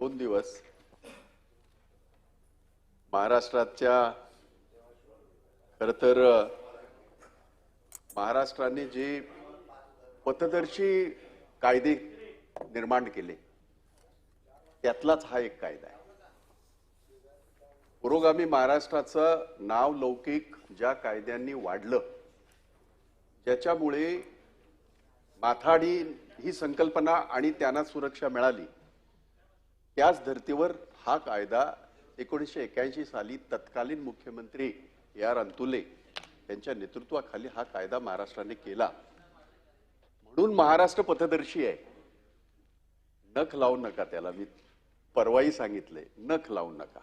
दोन दिवस महाराष्ट्राच्या खर तर महाराष्ट्राने जे पथदर्शी कायदे निर्माण केले त्यातलाच हा एक कायदा आहे. पुरोगामी महाराष्ट्राचं नाव लौकिक ज्या कायद्यांनी वाढलं ज्याच्यामुळे माथाडी ही संकल्पना आणि त्यांना सुरक्षा मिळाली त्याच धर्तीवर हा कायदा एकोणीसशे एक्याऐंशी साली तत्कालीन मुख्यमंत्री ए आर अंतुले यांच्या नेतृत्वाखाली हा कायदा महाराष्ट्राने केला. म्हणून महाराष्ट्र पथदर्शी आहे. नख लावू नका त्याला. मी परवाही सांगितले. नख लावू नका.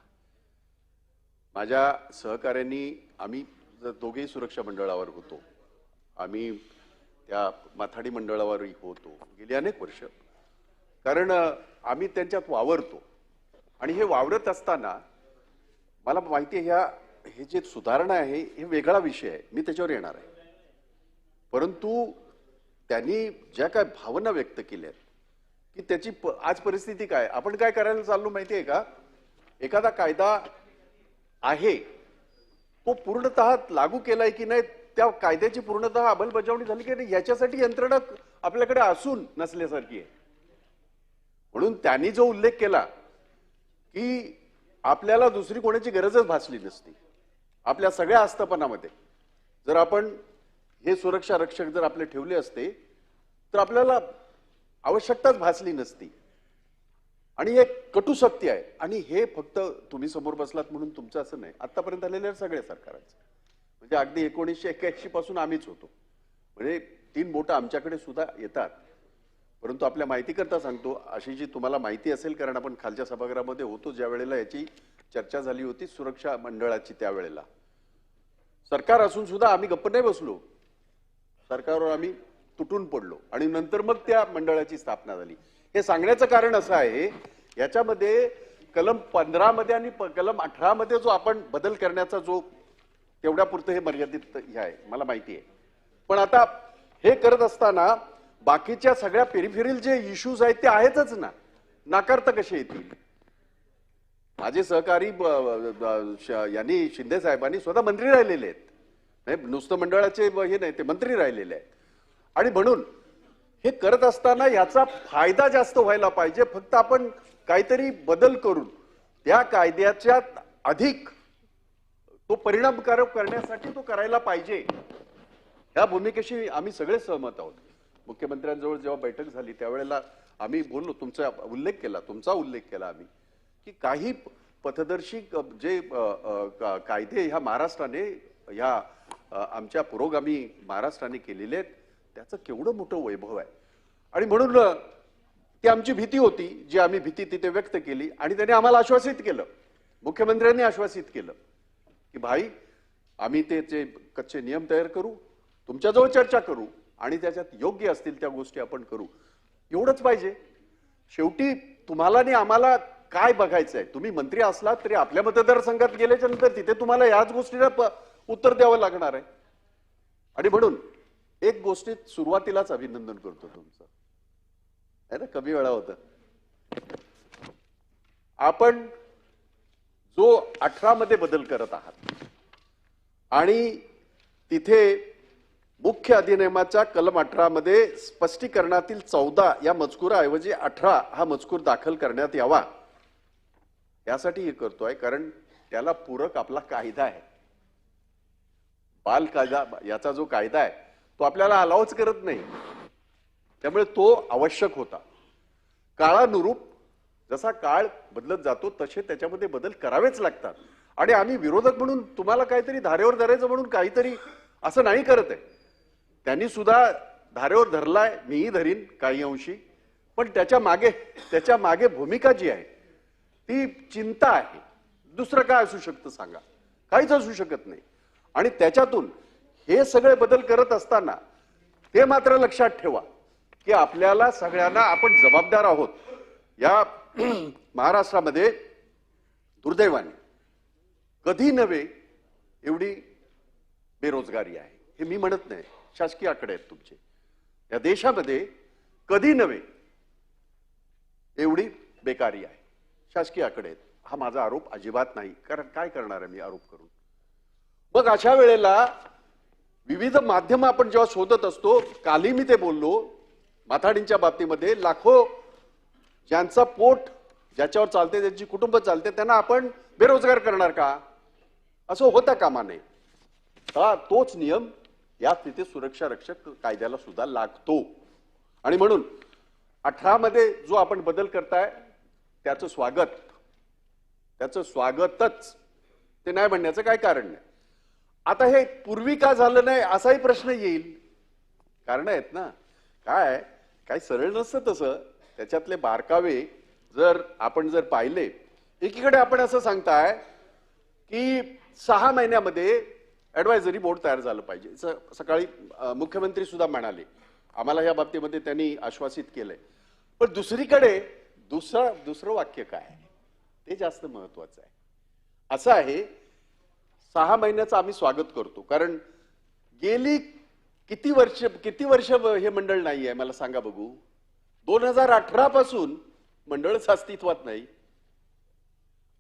माझ्या सहकार्यांनी आम्ही दोघेही सुरक्षा मंडळावर होतो. आम्ही त्या माथाडी मंडळावरही होतो. गेली अनेक वर्ष. कारण आम्ही त्यांच्यात वावरतो. आणि हे वावरत असताना मला माहिती आहे ह्या हे जे सुधारणा आहे हे वेगळा विषय आहे. मी त्याच्यावर येणार आहे. परंतु त्यांनी ज्या काय भावना व्यक्त केल्या की त्याची प- आज परिस्थिती काय आपण काय करायला चाललो माहिती आहे का? एखादा कायदा आहे तो पूर्णतः लागू केलाय की नाही त्या कायद्याची पूर्णतः अंमलबजावणी झाली की नाही याच्यासाठी यंत्रणा आपल्याकडे असून नसल्यासारखी आहे. म्हणून त्यांनी जो उल्लेख केला की आपल्याला दुसरी कोणाची गरजच भासली नसती. आपल्या सगळ्या आस्थापनामध्ये. जर आपण हे सुरक्षा रक्षक जर आपले ठेवले असते तर आपल्याला आवश्यकताच भासली नसती. आणि एक कटू सत्य आहे. आणि हे फक्त तुम्ही समोर बसलात म्हणून तुमचं असं नाही. आतापर्यंत आलेल्या सगळ्या सरकारांचं. म्हणजे अगदी एकोणीसशे एक्क्याऐंशी पासून आम्हीच होतो. म्हणजे तीन बोटं आमच्याकडे सुद्धा येतात. परंतु आपल्या माहितीकरता सांगतो अशी जी तुम्हाला माहिती असेल कारण आपण खालच्या सभागृहामध्ये होतो ज्या वेळेला याची चर्चा झाली होती सुरक्षा मंडळाची त्यावेळेला. सरकार असून सुद्धा आम्ही गप्प नाही बसलो. सरकारवर आम्ही तुटून पडलो आणि नंतर मग त्या मंडळाची स्थापना झाली. हे सांगण्याचं कारण असं आहे याच्यामध्ये कलम पंधरामध्ये आणि कलम अठरामध्ये जो आपण बदल करण्याचा जो तेवढ्यापुरतं हे मर्यादित हे आहे मला माहिती आहे. पण आता हे करत असताना बाकीच्या सगळ्या पेरिफेरील जे इश्यूज आहेत ते आहेतच ना. नाकारता कसे येतील? माझे सहकारी यांनी शिंदे साहेबांनी स्वतः मंत्री राहिलेले आहेत. म्हणजे नुसतं मंडळाचे हे नाही ते मंत्री राहिलेले आहेत. आणि म्हणून हे करत असताना याचा फायदा जास्त व्हायला पाहिजे. फक्त आपण काहीतरी बदल करून त्या कायद्याच्या अधिक तो परिणामकारक करण्यासाठी तो करायला पाहिजे. ह्या भूमिकेशी आम्ही सगळे सहमत आहोत. मुख्यमंत्र्यांजवळ जेव्हा बैठक झाली त्यावेळेला आम्ही बोललो तुमचा उल्लेख केला तुमचा उल्लेख केला आम्ही की काही पथदर्शी जे कायदे ह्या महाराष्ट्राने ह्या आमच्या पुरोगामी महाराष्ट्राने केलेले आहेत त्याचं केवढं मोठं वैभव आहे. आणि म्हणून ती आमची भीती होती जी आम्ही भीती तिथे व्यक्त केली आणि त्याने आम्हाला आश्वासित केलं मुख्यमंत्र्यांनी आश्वासित केलं की भाई आम्ही त्याचे कच्चे नियम तयार करू तुमच्याजवळ चर्चा करू आणि त्याच्यात योग्य असतील त्या गोष्टी आपण करू. एवढंच पाहिजे. शेवटी तुम्हाला आणि आम्हाला काय बघायचं आहे तुम्ही मंत्री असलात तरी आपल्या मतदारसंघात गेल्याच्यानंतर तिथे तुम्हाला याच गोष्टीला उत्तर द्यावं लागणार आहे. आणि म्हणून एक गोष्टीत सुरुवातीलाच अभिनंदन करतो तुमचं. आहे ना? कमी वेळा होत. आपण जो अठरा मध्ये बदल करत आहात आणि तिथे मुख्य अधिनियमाच्या कलम अठरामध्ये स्पष्टीकरणातील चौदा या मजकुराऐवजी अठरा हा मजकूर दाखल करण्यात यावा. यासाठी हे करतोय कारण त्याला पूरक आपला कायदा आहे. बाल कायदा याचा जो कायदा आहे तो आपल्याला अलावच करत नाही. त्यामुळे तो आवश्यक होता. काळानुरूप जसा काळ बदलत जातो तसे त्याच्यामध्ये बदल करावेच लागतात. आणि आम्ही विरोधक म्हणून तुम्हाला काहीतरी धारेवर धरायचं म्हणून काहीतरी असं नाही करत आहे. त्यांनी सुद्धा धारेवर धरलाय मीही धरीन काही अंशी. पण त्याच्यामागे त्याच्यामागे भूमिका जी आहे ती चिंता आहे. दुसरं काय असू शकतं सांगा? काहीच असू शकत नाही. आणि त्याच्यातून हे सगळे बदल करत असताना ते मात्र लक्षात ठेवा की आपल्याला सगळ्यांना आपण जबाबदार आहोत. या महाराष्ट्रामध्ये दुर्दैवाने कधी नव्हे एवढी बेरोजगारी आहे. हे मी म्हणत नाही. शासकीय आकडे आहेत तुमचे. या देशामध्ये कधी नव्हे एवढी बेकारी आहे. शासकीय आकडे आहेत. हा माझा आरोप अजिबात नाही. कारण काय करणार आहे मी आरोप करून? मग अशा वेळेला विविध माध्यम आपण जेव्हा शोधत असतो काली मी ते बोललो माथाडींच्या बाबतीमध्ये लाखो ज्यांचा पोट ज्याच्यावर चालते ज्यांची कुटुंब चालते त्यांना आपण बेरोजगार करणार का? असं होता कामा नये. हा तोच नियम या तिथे सुरक्षा रक्षक कायद्याला सुद्धा लागतो. आणि म्हणून अठरामध्ये जो आपण बदल करताय त्याचं स्वागत. त्याचं स्वागतच. ते नाही म्हणण्याचं काय कारण नाही. आता हे पूर्वी का झालं नाही असाही प्रश्न येईल. कारण आहेत ना. काय? काय सरळ नसतं तसं. त्याच्यातले बारकावे जर आपण जर पाहिले एकीकडे आपण असं सांगताय की सहा महिन्यामध्ये ॲडवायझरी बोर्ड तयार झालं पाहिजे. स- सकाळी मुख्यमंत्री सुद्धा म्हणाले. आम्हाला या बाबतीमध्ये त्यांनी आश्वासित केलंय. पण दुसरीकडे दुसरं दुसरं वाक्य काय आहे? ते जास्त महत्वाचं आहे. असं आहे सहा महिन्याचं आम्ही स्वागत करतो. कारण गेली किती वर्ष किती वर्ष हे मंडळ नाही आहे? मला सांगा बघू. दोन हजार अठरा पासून मंडळच अस्तित्वात नाही.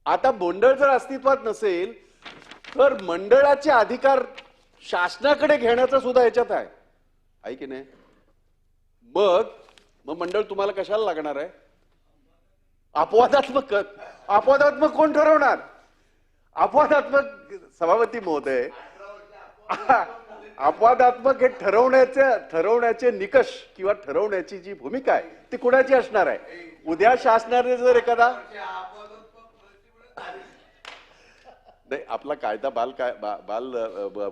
आता मंडळ जर अस्तित्वात नसेल तर मंडळाचे अधिकार शासनाकडे घेण्याचा सुद्धा याच्यात आहे. आहे की नाही? मग मग मंडळ तुम्हाला कशाला लागणार आहे? अपवादात्मक अपवादात्मक कोण ठरवणार? अपवादात्मक सभापती महोदय. अपवादात्मक हे ठरवण्याचे ठरवण्याचे निकष किंवा ठरवण्याची जी भूमिका आहे ती कुणाची असणार आहे? उद्या शासनाने जर एखादा नाही आपला कायदा बाल काय बा- बाल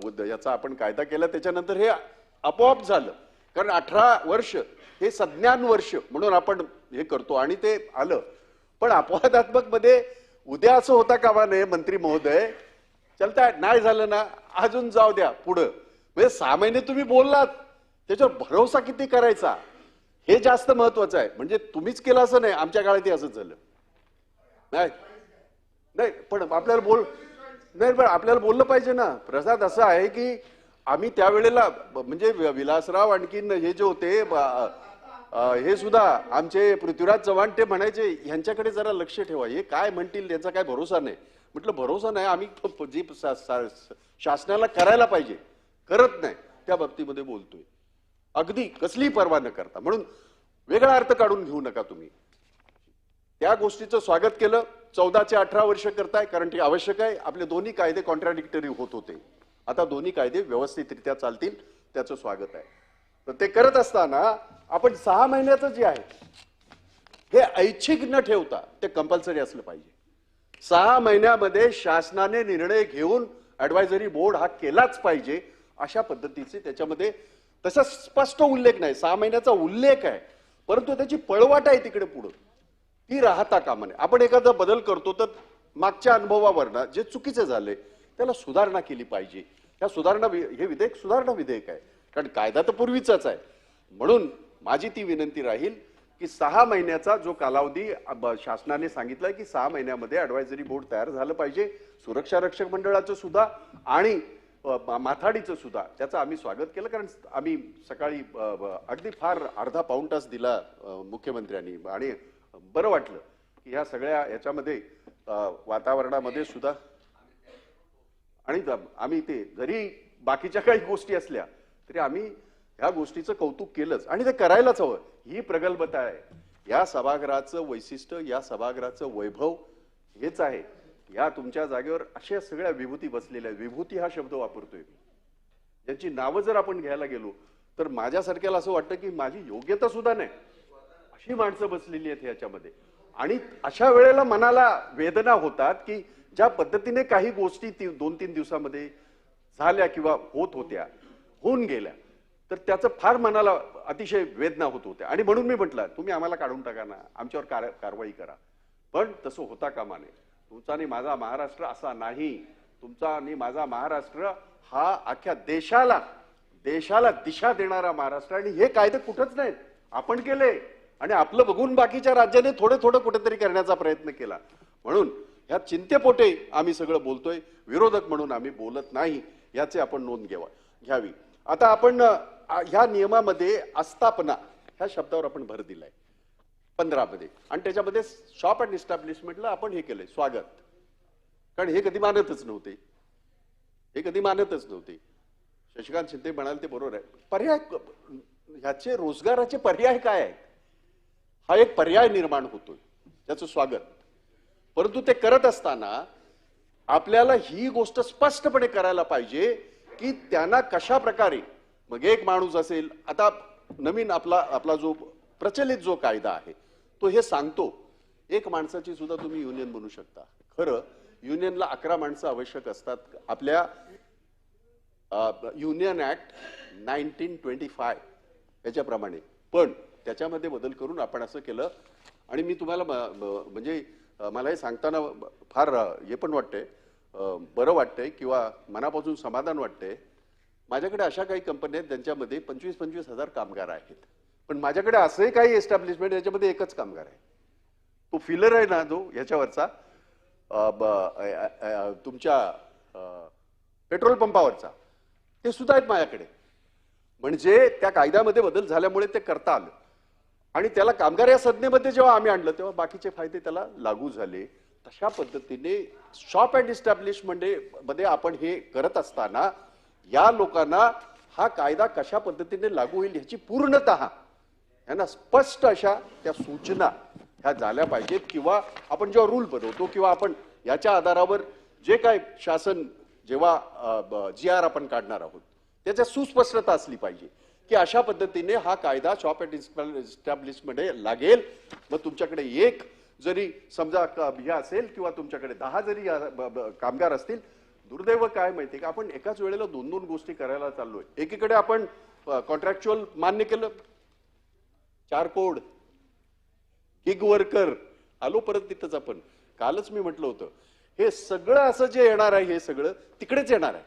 बुद्ध याचा आपण कायदा केला त्याच्यानंतर हे आपोआप झालं. कारण अठरा वर्ष हे संज्ञान वर्ष म्हणून आपण हे करतो आणि ते आलं. पण अपवादात्मकमध्ये उद्या असं होता कामा नये मंत्री महोदय. चलता नाही झालं ना अजून जाऊ द्या पुढं. म्हणजे सहा महिने तुम्ही बोललात त्याच्यावर भरोसा किती करायचा? हे जास्त महत्वाचं आहे. म्हणजे तुम्हीच केलं असं नाही आमच्या काळात असंच झालं. नाही. नाही पण आपल्याला बोल नाही पण आपल्याला बोललं पाहिजे ना. प्रसाद असं आहे की आम्ही त्यावेळेला म्हणजे विलासराव आणखीन हे जे होते हे सुद्धा आमचे पृथ्वीराज चव्हाण ते म्हणायचे ह्यांच्याकडे जरा लक्ष ठेवा. हे काय म्हणतील त्यांचा काय भरोसा नाही. म्हटलं भरोसा नाही. आम्ही जी शासनाला करायला पाहिजे. करत नाही. त्या बाबतीमध्ये बोलतोय. अगदी कसलीही पर्वा न करता. म्हणून वेगळा अर्थ काढून घेऊ नका तुम्ही. त्या गोष्टीचं स्वागत केलं. चौदाचे अठरा वर्ष करताय कारण ते आवश्यक आहे. आपले दोन्ही कायदे कॉन्ट्राडिक्टरी होत होते. आता दोन्ही कायदे व्यवस्थितरित्या चालतील त्याचं स्वागत आहे. तर ते करत असताना आपण सहा महिन्याचं जे आहे हे ऐच्छिक न ठेवता ते कंपल्सरी असलं पाहिजे. सहा महिन्यामध्ये शासनाने निर्णय घेऊन ऍडवायझरी बोर्ड हा केलाच पाहिजे अशा पद्धतीचे त्याच्यामध्ये तसा स्पष्ट उल्लेख नाही. सहा महिन्याचा उल्लेख आहे परंतु त्याची पळवाट आहे तिकडे पुढं. ती राहता कामा नये. आपण एखादा बदल करतो तर मागच्या अनुभवावरनं जे चुकीचे झाले त्याला सुधारणा केली पाहिजे. या सुधारणा हे विधेयक सुधारणा विधेयक आहे. कारण कायदा तर पूर्वीचाच आहे. म्हणून माझी ती विनंती राहील की सहा महिन्याचा जो कालावधी शासनाने सांगितलाय की सहा महिन्यामध्ये ॲडवायझरी बोर्ड तयार झालं पाहिजे. सुरक्षा रक्षक मंडळाचं सुद्धा आणि माथाडीचं सुद्धा. त्याचं आम्ही स्वागत केलं. कारण आम्ही सकाळी अगदी फार अर्धा पाऊण तास दिला मुख्यमंत्र्यांनी. आणि बरं वाटलं की ह्या सगळ्या याच्यामध्ये वातावरणामध्ये सुद्धा आणि आम्ही ते जरी बाकीच्या काही गोष्टी असल्या तरी आम्ही ह्या गोष्टीचं कौतुक केलंच. आणि ते करायलाच हवं. ही प्रगल्भता आहे. या सभागृहाचं वैशिष्ट्य या सभागृहाचं वैभव हेच आहे. या तुमच्या जागेवर अशा सगळ्या विभूती बसलेल्या आहेत. विभूती हा शब्द वापरतोय मी. यांची नावं जर आपण घ्यायला गेलो तर माझ्यासारख्याला असं वाटतं की माझी योग्यता सुद्धा नाही. अशी माणसं बसलेली आहेत याच्यामध्ये आणि अशा वेळेला मनाला वेदना होतात की ज्या पद्धतीने काही गोष्टी ती दोन तीन दिवसामध्ये झाल्या किंवा होत होत्या होऊन गेल्या तर त्याचं फार मनाला अतिशय वेदना होत होत्या. आणि म्हणून मी म्हटलं तुम्ही आम्हाला काढून टाका ना आमच्यावर कार- कारवाई करा. पण तसं होता कामा नये. तुमचा आणि माझा महाराष्ट्र असा नाही. तुमचा आणि माझा महाराष्ट्र हा अख्ख्या देशाला देशाला दिशा देणारा महाराष्ट्र आणि हे कायदे कुठंच नाहीत. आपण केले. आणि आपलं बघून बाकीच्या राज्याने थोडं थोडं कुठेतरी करण्याचा प्रयत्न केला. म्हणून ह्या चिंतेपोटे आम्ही सगळं बोलतोय. विरोधक म्हणून आम्ही बोलत नाही याचे आपण नोंद घ्यावा घ्यावी. आता आपण ह्या नियमामध्ये आस्थापना ह्या शब्दावर आपण भर दिलाय. पंधरामध्ये. आणि त्याच्यामध्ये शॉप अँड इस्टॅब्लिशमेंटला आपण हे केलंय स्वागत. कारण हे कधी मानतच नव्हते. हे कधी मानतच नव्हते. शशिकांत शिंदे म्हणाल ते बरोबर आहे. पर्याय ह्याचे रोजगाराचे पर्याय काय आहेत? हा एक पर्याय निर्माण होतोय. त्याचं स्वागत. परंतु ते करत असताना आपल्याला ही गोष्ट स्पष्टपणे करायला पाहिजे की त्यांना कशा प्रकारे मग एक माणूस असेल आता नवीन आपला आपला जो प्रचलित जो कायदा आहे तो हे सांगतो एक माणसाची सुद्धा तुम्ही युनियन बनू शकता. खरं युनियनला अकरा माणसं आवश्यक असतात. आपल्या union act nineteen twenty five याच्याप्रमाणे. पण त्याच्यामध्ये बदल करून आपण असं केलं. आणि मी तुम्हाला म- म्हणजे मला हे सांगताना फार हे पण वाटते बरं वाटतंय किंवा मनापासून समाधान वाटते माझ्याकडे अशा काही कंपन्या आहेत ज्यांच्यामध्ये पंचवीस पंचवीस हजार कामगार आहेत. पण माझ्याकडे असंही काही एस्टॅब्लिशमेंट याच्यामध्ये एकच कामगार आहे. तो फिलर आहे ना जो याच्यावरचा ब- तुमच्या पेट्रोल पंपावरचा. ते सुद्धा आहेत माझ्याकडे. म्हणजे त्या कायद्यामध्ये बदल झाल्यामुळे ते करता आलं. आणि त्याला कामगार या संज्ञेमध्ये जेव्हा आम्ही आणलं तेव्हा बाकीचे फायदे त्याला लागू झाले. तशा पद्धतीने शॉप अँड इस्टॅब्लिशमेंटमध्ये आपण हे करत असताना या लोकांना हा कायदा कशा पद्धतीने लागू होईल ह्याची पूर्णतः यांना स्पष्ट अशा त्या सूचना ह्या झाल्या पाहिजेत. किंवा आपण जेव्हा रूल बनवतो किंवा आपण याच्या आधारावर जे काय शासन जेव्हा जी आर आपण काढणार आहोत त्याच्या सुस्पष्टता असली पाहिजे. की अशा पद्धतीने हा कायदा शॉप अँड इस्टॅब्लिशमध्ये लागेल. मग तुमच्याकडे एक जरी समजा हे असेल किंवा तुमच्याकडे दहा जरी कामगार असतील दुर्दैव काय माहितीये का? आपण एकाच वेळेला दोन दोन गोष्टी करायला चाललोय. एकीकडे आपण कॉन्ट्रॅक्च्युअल मान्य केलं. चार कोड. गिग वर्कर आलो परत तिथंच आपण. कालच मी म्हटलं होतं. हे सगळं असं जे येणार आहे हे सगळं तिकडेच येणार आहे.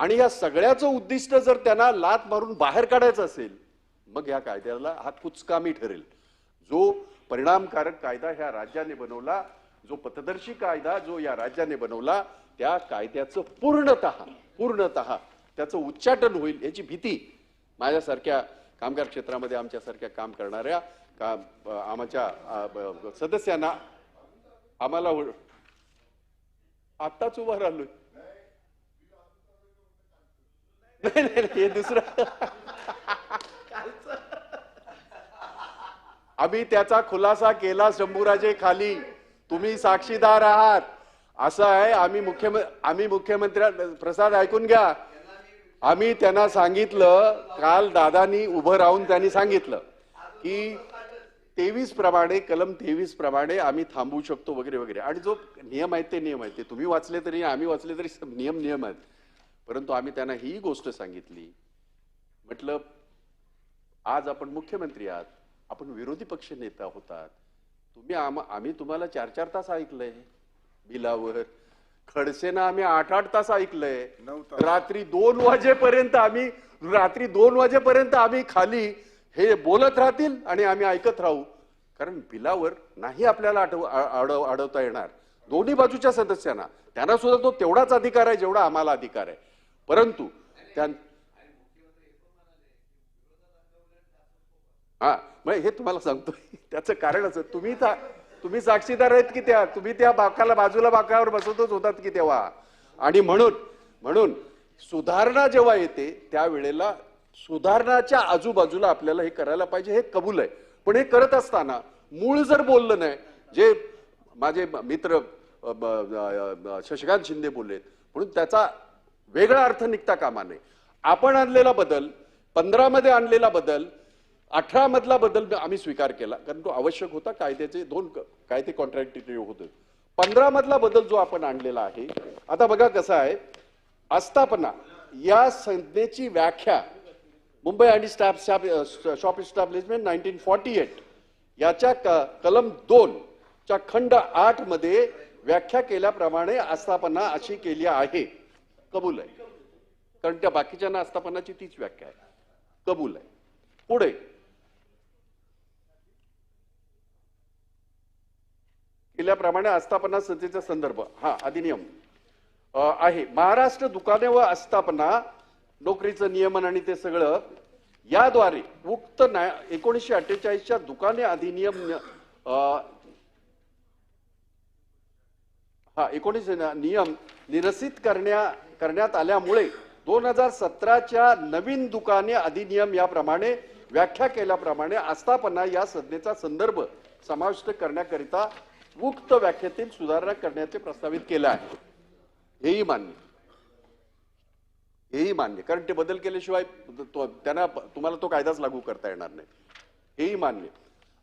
आणि या सगळ्याचं उद्दिष्ट जर त्यांना लात मारून बाहेर काढायचं असेल मग या कायद्याला हा कुचकामी ठरेल. जो परिणामकारक कायदा ह्या राज्याने बनवला जो पथदर्शी कायदा जो या राज्याने बनवला त्या कायद्याचं पूर्णतः पूर्णतः त्याचं उच्चाटन होईल याची भीती माझ्यासारख्या कामगार क्षेत्रामध्ये आमच्यासारख्या काम करणाऱ्या काम आमच्या सदस्यांना आम्हाला आत्ताच उभं राहिलोय. नाही नाही नाही, हे दुसरं. आम्ही त्याचा खुलासा केला शंभूराजे खाली. तुम्ही साक्षीदार आहात. असं आहे आम्ही मुख्यमंत्री आम्ही मुख्यमंत्र्या प्रसाद ऐकून घ्या. आम्ही त्यांना सांगितलं काल दादानी उभं राहून त्यांनी सांगितलं की तेवीस प्रमाणे कलम तेवीस प्रमाणे आम्ही थांबवू शकतो वगैरे वगैरे. आणि जो नियम आहेत ते नियम आहेत. ते तुम्ही वाचले तरी आम्ही वाचले तरी नियम नियम आहेत. परंतु आम्ही त्यांना ही गोष्ट सांगितली. म्हटलं आज आपण मुख्यमंत्री आहात. आपण विरोधी पक्ष नेता होतात. तुम्ही आम- आम्ही तुम्हाला चार चार तास ऐकलंय. बिलावर खडसेनं आम्ही आठ आठ तास ऐकलंय. रात्री दोन वाजेपर्यंत आम्ही रात्री दोन वाजेपर्यंत आम्ही खाली हे बोलत राहतील आणि आम्ही ऐकत राहू. कारण बिलावर नाही आपल्याला आठव अडव अडवता येणार. दोन्ही बाजूच्या सदस्यांना. त्यांना सुद्धा तो तेवढाच अधिकार आहे जेवढा आम्हाला अधिकार आहे. परंतु त्या हा मग हे तुम्हाला सांगतो त्याचं कारण असं तुम्ही तुम्ही साक्षीदार आहेत की त्या तुम्ही त्या बाकाला बाजूला बाकावर बसवतच होतात की तेव्हा? आणि म्हणून म्हणून सुधारणा जेव्हा येते त्यावेळेला सुधारणाच्या आजूबाजूला आपल्याला हे करायला पाहिजे हे कबूल आहे. पण हे करत असताना मूळ जर बोललं नाही जे माझे मित्र शशिकांत शिंदे बोलले म्हणून त्याचा वेगळा अर्थ निघता कामा नये. आपण आणलेला बदल पंधरामध्ये आणलेला बदल अठरा मधला बदल आम्ही स्वीकार केला. कारण तो आवश्यक होता कायद्याचे दोन कायदे कॉन्ट्रॅक्टिव्ह होते. पंधरा मधला बदल जो आपण आणलेला आहे आता बघा कसा आहे. आस्थापना या संज्ञेची व्याख्या मुंबई आणि staff shop establishment nineteen forty eight याच्या क- कलम दोन च्या खंड आठमध्ये व्याख्या केल्याप्रमाणे आस्थापना अशी केली आहे. कबूल आहे. कारण त्या बाकीच्या आस्थापनाची तीच व्याख्या आहे. कबूल आहे. पुढे. केल्याप्रमाणे आस्थापना संस्थेचा संदर्भ. हा अधिनियम. आहे. महाराष्ट्र दुकाने व आस्थापना नोकरीचं नियमन आणि ते सगळं याद्वारे उक्त एकोणीसशे अठ्ठेचाळीसच्या दुकाने अधिनियम हा एकोणीस नियम निरसित करण्या करण्यात आल्यामुळे दोन हजार सतराच्या नवीन दुकाने अधिनियम याप्रमाणे व्याख्या केल्याप्रमाणे आस्थापना या संज्ञेचा संदर्भ समाविष्ट करण्याकरिता उक्त व्याख्येतील सुधारणा करण्याचे प्रस्तावित केले आहे. हेही मान्य. हेही मान्य. कारण ते बदल केल्याशिवाय तो- त्यांना तुम्हाला तो कायदाच लागू करता येणार नाही. हेही मान्य.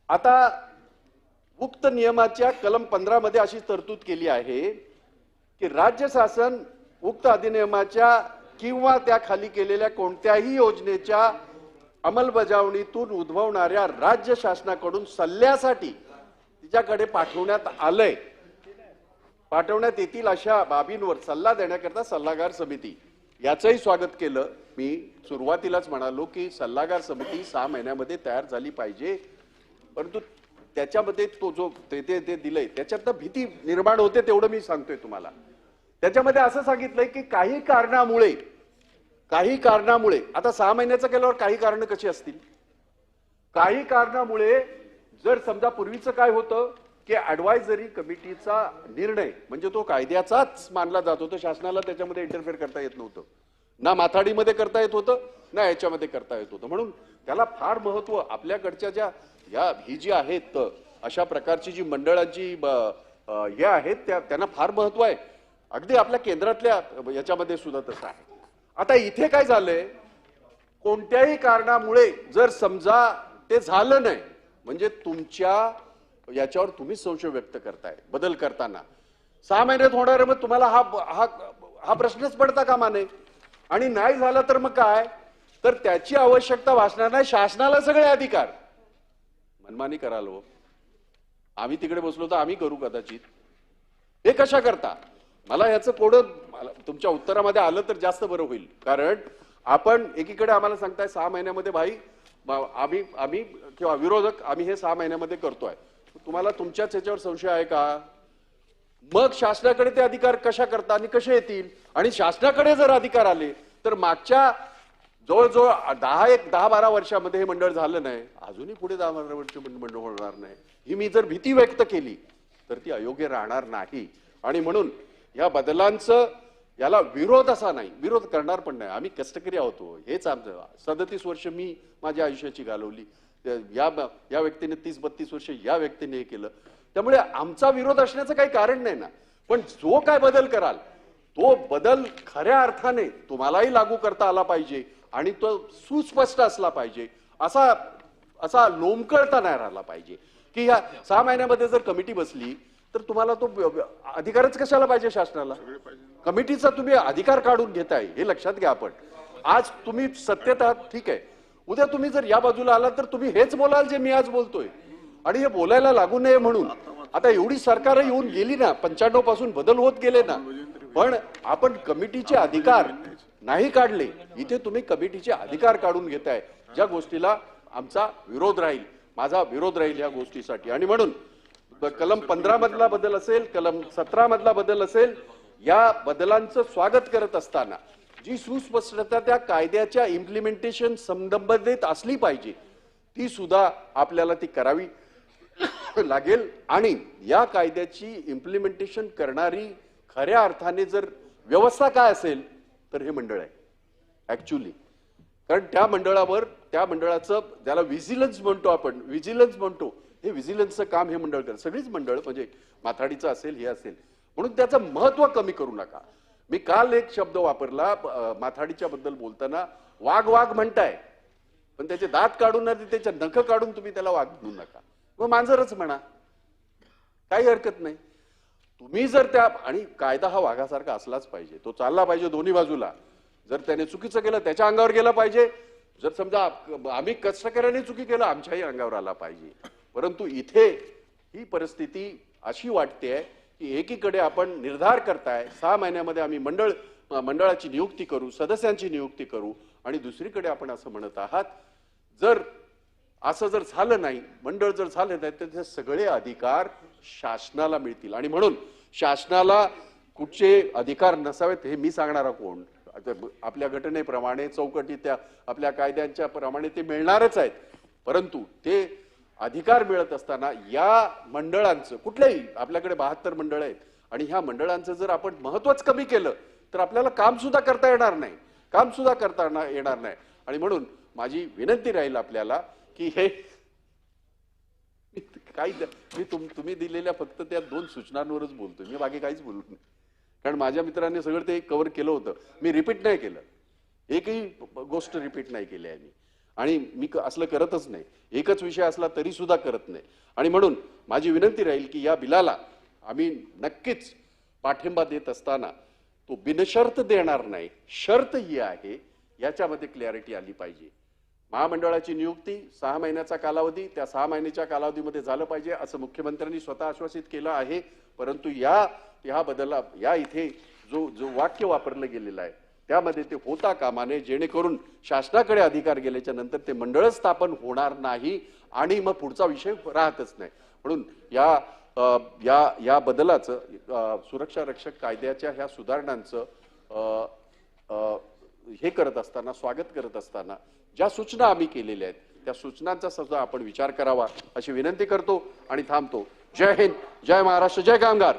आता उक्त नियमाच्या कलम पंधरामध्ये अशी तरतूद केली आहे की राज्य शासन उक्त अधिनियमाच्या किंवा त्या खाली केलेल्या कोणत्याही योजनेच्या अंमलबजावणीतून उद्भवणाऱ्या राज्य शासनाकडून सल्ल्यासाठी तिच्याकडे पाठवण्यात आलंय. पाठवण्यात येतील अशा बाबींवर सल्ला देण्याकरता सल्लागार समिती. याचंही स्वागत केलं. मी सुरुवातीलाच म्हणालो की सल्लागार समिती सहा महिन्यामध्ये तयार झाली पाहिजे. परंतु त्याच्यामध्ये तो जो ते ते ते दिलंय त्याच्यात भीती निर्माण होते तेवढं मी सांगतोय तुम्हाला. त्याच्यामध्ये असं सांगितलंय की काही कारणामुळे काही कारणामुळे आता सहा महिन्याचं केल्यावर काही कारण कशी असतील? काही कारणामुळे जर समजा पूर्वीचं काय होतं की ऍडवायझरी कमिटीचा निर्णय म्हणजे तो कायद्याचाच मानला जात होता शासनाला त्याच्यामध्ये इंटरफेअर करता येत नव्हतं. ना माथाडीमध्ये करता येत होतं ना याच्यामध्ये करता येत होतं. म्हणून त्याला फार महत्त्व आपल्याकडच्या ज्या या ही जी आहेत अशा प्रकारची जी मंडळांची हे आहेत त्या त्यांना फार महत्त्व आहे. अगदी आपल्या केंद्रातल्या याच्यामध्ये सुद्धा तसं आहे. आता इथे काय झालंय? कोणत्याही कारणामुळे जर समजा ते झालं नाही म्हणजे तुमच्या याच्यावर तुम्ही संशय व्यक्त करताय बदल करताना. सहा महिन्यात होणार मग तुम्हाला हा हा हा प्रश्नच पडता कामा नये. आणि नाही झाला तर मग काय? तर त्याची आवश्यकता भासणार नाही शासनाला सगळे अधिकार. मनमानी कराल हो. आम्ही तिकडे बसलो तर आम्ही करू कदाचित. हे कशा करता? मला ह्याचं थोडं तुमच्या उत्तरामध्ये आलं तर जास्त बरं होईल. कारण आपण एकीकडे आम्हाला सांगताय सहा महिन्यामध्ये भाई आम्ही आम्ही किंवा विरोधक आम्ही हे सहा महिन्यामध्ये करतोय. तुम्हाला तुमच्याच याच्यावर संशय आहे का? मग शासनाकडे ते अधिकार कशा करता आणि कसे येतील? आणि शासनाकडे जर अधिकार आले तर मागच्या जवळजवळ दहा एक दहा बारा वर्षामध्ये हे मंडळ झालं नाही. अजूनही पुढे दहा बारा वर्ष मंडळ होणार नाही. ही मी जर भीती व्यक्त केली तर ती अयोग्य राहणार नाही. आणि म्हणून या बदलांचं याला विरोध असा नाही. विरोध करणार पण नाही. आम्ही कष्टकरी आहोत हो. हेच आमचं सदतीस वर्ष मी माझ्या आयुष्याची घालवली. या या व्यक्तीने तीस बत्तीस वर्ष या व्यक्तीने हे केलं. त्यामुळे आमचा विरोध असण्याचं काही कारण नाही ना. पण जो काय बदल कराल तो बदल खऱ्या अर्थाने तुम्हालाही लागू करता आला पाहिजे आणि तो सुस्पष्ट असला पाहिजे. असा असा लोंबकळता नाही राहिला पाहिजे. की ह्या सहा महिन्यामध्ये जर कमिटी बसली तर तुम्हाला तो अधिकारच कशाला पाहिजे शासनाला? कमिटीचा तुम्ही अधिकार काढून घेताय हे लक्षात घ्या आपण. आज तुम्ही सत्तेत आहात ठीक आहे. उद्या तुम्ही जर या बाजूला आलात तर तुम्ही हेच बोलाल जे मी आज बोलतोय. आणि हे बोलायला लागू नये म्हणून. आता एवढी सरकार येऊन गेली ना पंच्याण्णवपासून बदल होत गेले ना. पण आपण कमिटीचे अधिकार नाही काढले. इथे तुम्ही कमिटीचे अधिकार काढून घेताय. ज्या गोष्टीला आमचा विरोध राहील माझा विरोध राहील या गोष्टीसाठी. आणि म्हणून कलम पंधरा मधला बदल असेल कलम सतरा मधला बदल असेल या बदलांचं स्वागत करत असताना जी सुस्पष्टता त्या कायद्याच्या इम्प्लिमेंटेशन संबंधित असली पाहिजे ती सुद्धा आपल्याला ती करावी लागेल. आणि या कायद्याची इम्प्लिमेंटेशन करणारी खऱ्या अर्थाने जर व्यवस्था काय असेल तर हे मंडळ आहे. ऍक्च्युली कारण त्या मंडळावर त्या मंडळाचं ज्याला व्हिजिलन्स म्हणतो आपण व्हिजिलन्स म्हणतो हे व्हिजिलन्सचं काम हे मंडळ करत. सगळीच मंडळ म्हणजे माथाडीचं असेल हे असेल. म्हणून त्याचं महत्त्व कमी करू नका. मी काल एक शब्द वापरला माथाडीच्या बद्दल बोलताना वाघ वाघ म्हणताय. पण त्याचे दात काढून नाही त्याच्या नख काढून तुम्ही त्याला वाघ म्हणू नका. मग मांजरच म्हणा. काही हरकत नाही. तुम्ही जर त्या आणि कायदा हा वाघासारखा असलाच पाहिजे. तो चालला पाहिजे दोन्ही बाजूला. जर त्याने चुकीचं केलं त्याच्या अंगावर गेलं पाहिजे. जर समजा आम्ही कष्टकऱ्याने चुकी केलं आमच्याही अंगावर आला पाहिजे. परंतु इथे ही परिस्थिती अशी वाटते आहे की एकीकडे आपण निर्धार करताय सहा महिन्यामध्ये आम्ही मंडळ मंडळाची नियुक्ती करू सदस्यांची नियुक्ती करू आणि दुसरीकडे आपण असं म्हणत आहात जर असं जर झालं नाही मंडळ जर झालं नाही तर ते सगळे अधिकार शासनाला मिळतील. आणि म्हणून शासनाला कुठचे अधिकार नसावेत हे मी सांगणारा कोण? आपल्या घटनेप्रमाणे चौकटी त्या आपल्या कायद्यांच्या प्रमाणे ते मिळणारच आहेत. परंतु ते अधिकार मिळत असताना या मंडळांचं कुठल्याही आपल्याकडे बहात्तर मंडळ आहेत आणि ह्या मंडळांचं जर आपण महत्वच कमी केलं तर आपल्याला काम सुद्धा करता येणार नाही. काम सुद्धा करता येणार- नाही. आणि म्हणून माझी विनंती राहील आपल्याला की हे काही मी तुम तुम्ही दिलेल्या फक्त त्या दोन सूचनांवरच बोलतोय. मी बाकी काहीच बोलत नाही. कारण माझ्या मित्रांनी सगळं ते कव्हर केलं होतं. मी रिपीट नाही केलं. एकही गोष्ट रिपीट नाही केली आहे मी. आणि मी क- असलं करतच नाही. एकच विषय असला तरी सुद्धा करत नाही. आणि म्हणून माझी विनंती राहील की या बिलाला आम्ही नक्कीच पाठिंबा देत असताना तो बिनशर्त देणार नाही. शर्त ही आहे याच्यामध्ये क्लॅरिटी आली पाहिजे. महामंडळाची नियुक्ती सहा महिन्याचा कालावधी त्या सहा महिन्याच्या कालावधीमध्ये झालं पाहिजे असं मुख्यमंत्र्यांनी स्वतः आश्वासित केलं आहे. परंतु या ह्या बदला या इथे जो जो वाक्य वापरलं गेलेलं आहे त्यामध्ये ते होता कामाने जेणेकरून शासनाकडे अधिकार गेल्याच्यानंतर ते मंडळ स्थापन होणार नाही आणि मग पुढचा विषय राहतच नाही. म्हणून या या या बदलाचं सुरक्षा रक्षक कायद्याच्या ह्या सुधारणांचं हे करत असताना स्वागत करत असताना ज्या सूचना आम्ही केलेल्या आहेत त्या सूचनांचा सुद्धा आपण विचार करावा अशी विनंती करतो आणि थांबतो. जय हिंद जय महाराष्ट्र जय कामगार.